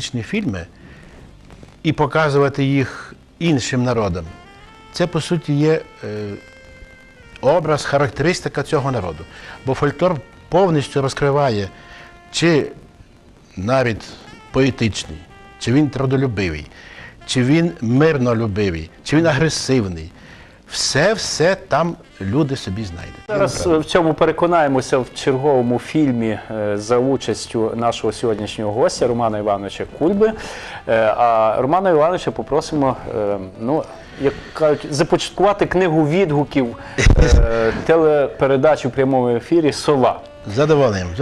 патріотичні фільми і показувати їх іншим народам, це по суті є е, образ, характеристика цього народу. Бо фольклор повністю розкриває, чи навіть поетичний, чи він трудолюбивий, чи він мирнолюбивий, чи він агресивний. Все, все там люди собі знайдуть. Зараз е, в цьому переконаємося в черговому фільмі е, за участю нашого сьогоднішнього гостя Романа Івановича Кульби. Е, А Романа Івановича попросимо, ну як кажуть, започаткувати книгу відгуків телепередачі в прямому ефірі Сова. З Задоволенням, з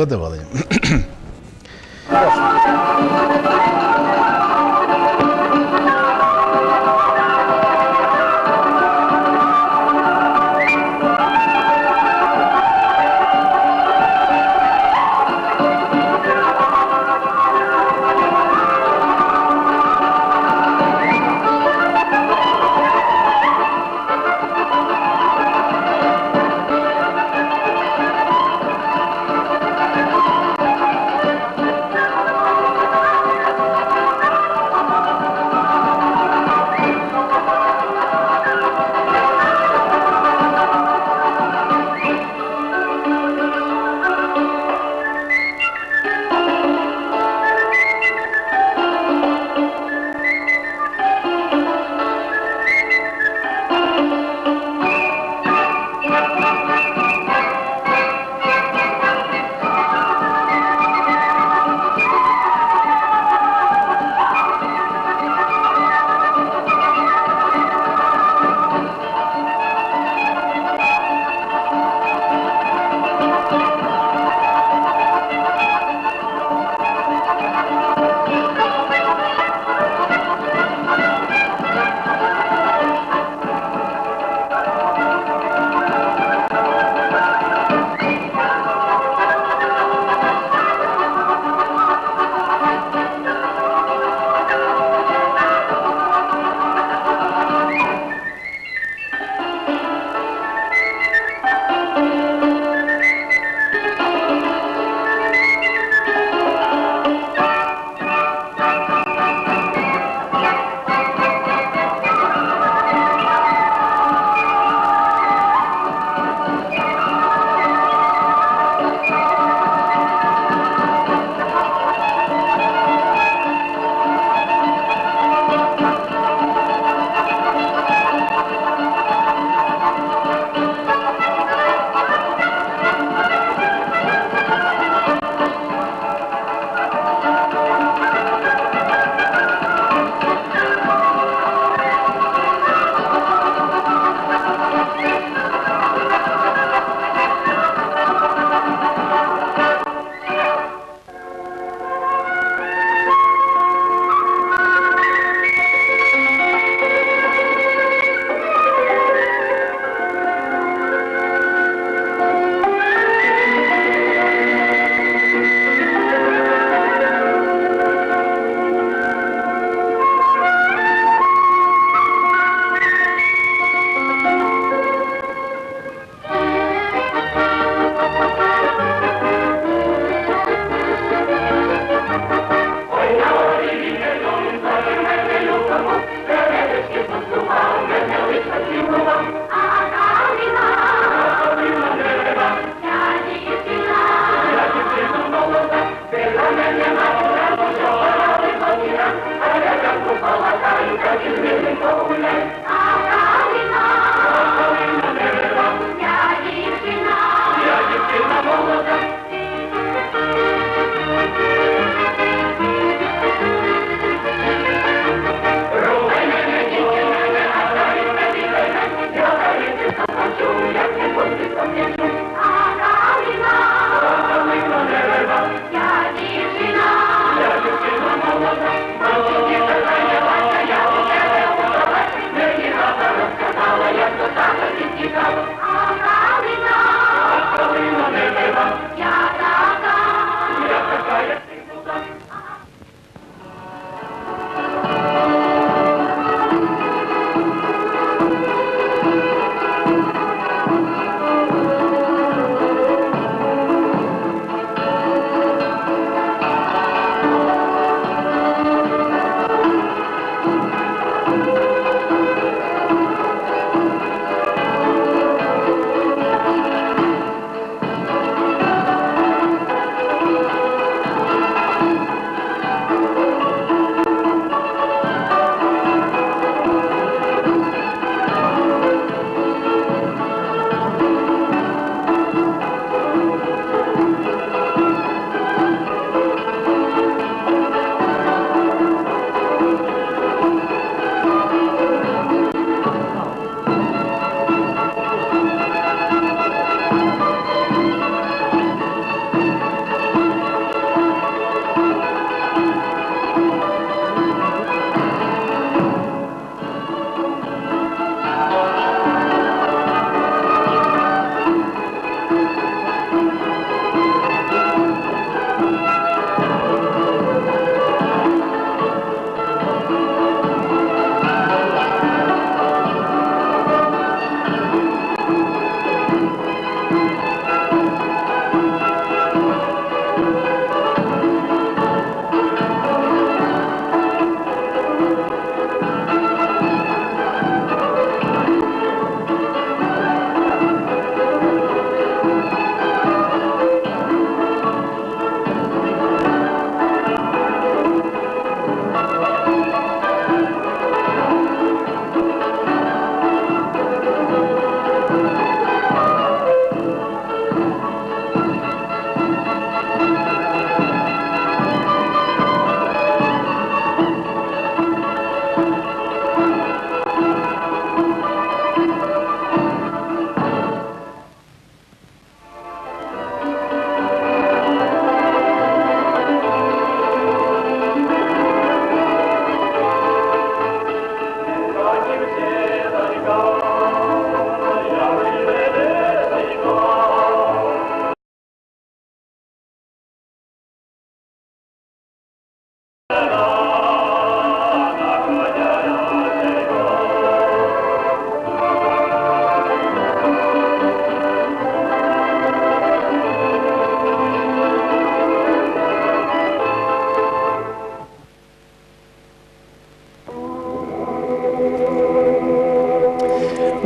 задоволенням.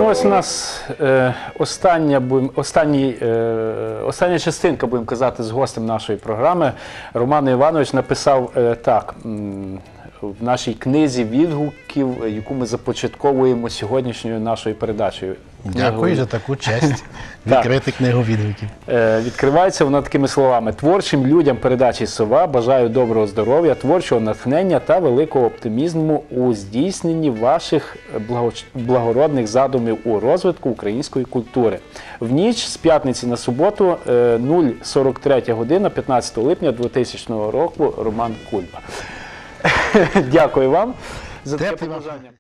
Ну, ось у нас е, остання, будем- останній, е, остання частинка, будемо казати, з гостем нашої програми. Роман Іванович написав е, так. м, В нашій книзі відгуків, е, яку ми започатковуємо сьогоднішньою нашою передачею. Дякую за таку честь відкрити книгу відгуків. Е, Відкривається вона такими словами: творчим людям передачі сова бажаю доброго здоров'я, творчого натхнення та великого оптимізму у здійсненні ваших благородних задумів у розвитку української культури. В ніч з п'ятниці на суботу, е, 043 година, 15 липня 2000 року. Роман Кульба. Дякую вам за таке побажання.